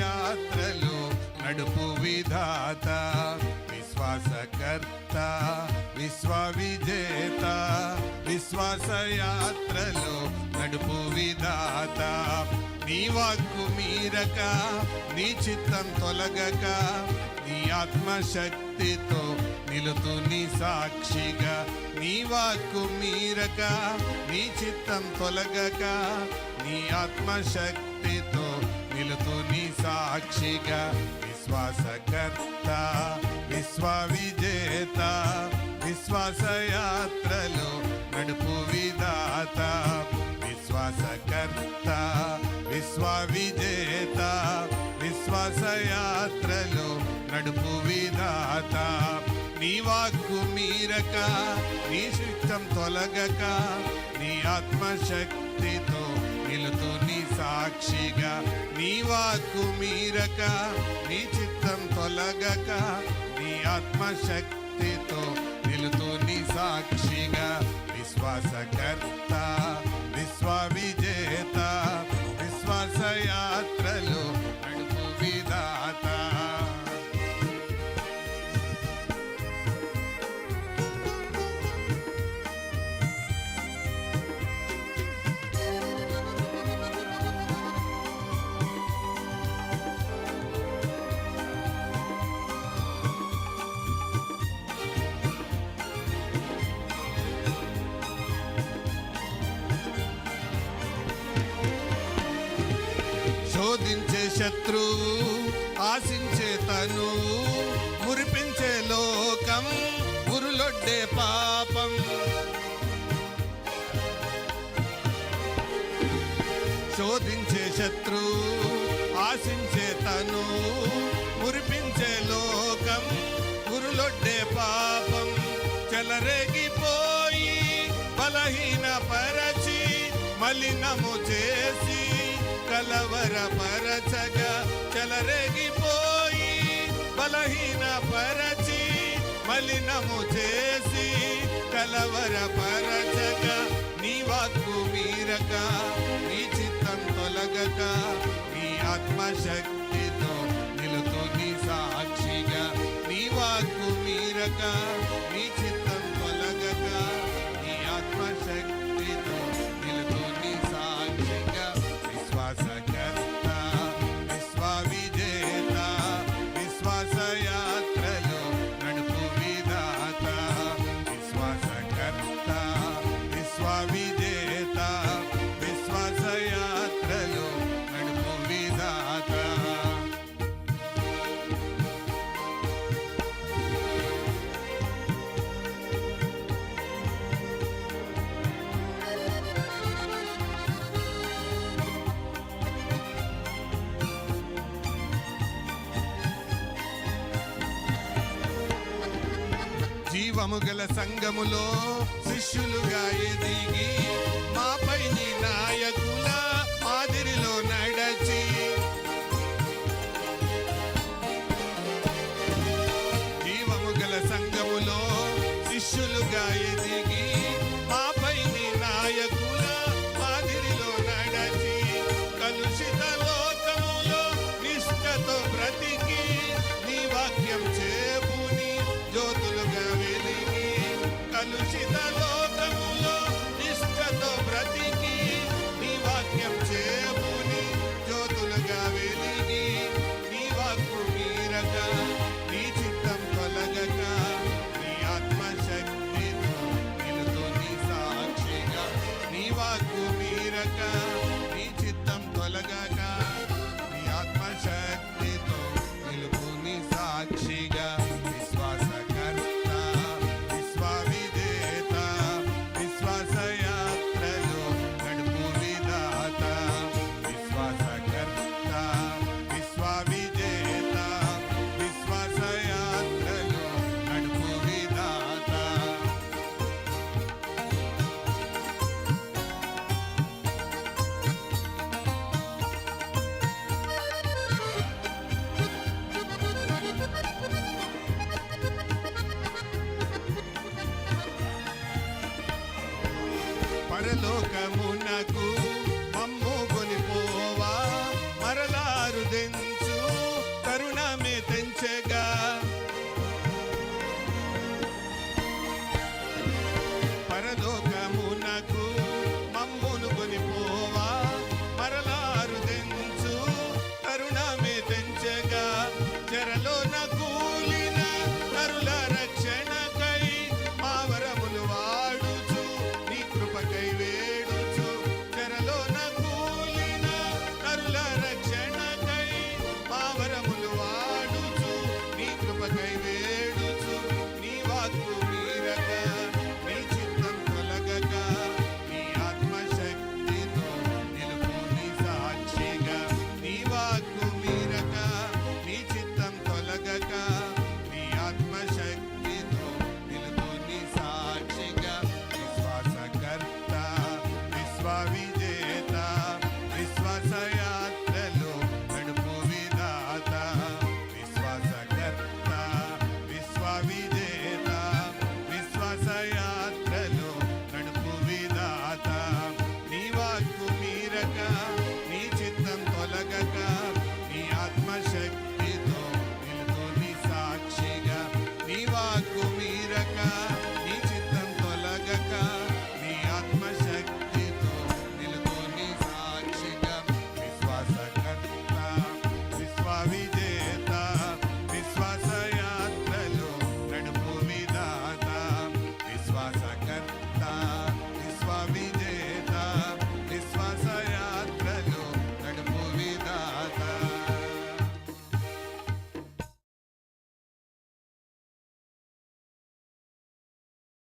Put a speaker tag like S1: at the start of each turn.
S1: యాత్రలో నడుపు విధాత విశ్వాసకర్త విశ్వ విజేత విశ్వాస యాత్రలో నడుపు విధాత. నీ వాక్కు మీరక నీ చిత్తం తొలగక నీ ఆత్మశక్తితో నిలుతు నీ సాక్షిగా. నీ వాక్కు మీరక నీ చిత్తం తొలగక నీ ఆత్మశక్తితో నిలుతు నీ సాక్షిగా విశ్వాసకర్త విశ్వ విజేత విశ్వాసయాత్రలో నడుపు విధాత విశ్వాసకర్త విశ్వ విజేత విశ్వాసయాత్రలో నడుపు విధాత. నీ వాక్కు మీరక నీ చిత్తం తొలగక నీ ఆత్మశక్తితో నిలుతు నీ సాక్షిగా నీ వాక్కు మీరక నీ చిత్తం తొలగక నీ ఆత్మశక్తితో నిలుతూ నీ సాక్షిగా విశ్వాసకర్త శోధించే శత్రువు ఆశించే తను మురిపించే లోకం ఉరులొడ్డే పాపం. శోధించే శత్రువు ఆశించే తను మురిపించే లోకం ఉరులొడ్డే పాపం. చెలరేగిపోయి బలహీన పరచి మలినము చేసి కలవరపరచగా చెలరేగిపోయి బలహీన పరచి మలినము చేసి కలవరపరచగా నీ వాక్కు మీరక నీ చిత్తం తొలగక నీ ఆత్మశక్తితో నిలుతూ నీ సాక్షిగా నీ వాక్కు మీరక జీవము గల సంఘములో శిష్యులుగా ఎదిగి మాపై నీ నాయకుల మాదిరిలో నడచి. జీవము గల సంఘములో శిష్యులుగా ఎదిగి మాపై నీ నాయకుల మాదిరిలో నడచి. కలుషిత లోకములో నిష్ఠతో బ్రతికి నీ వాక్యం boca vidieta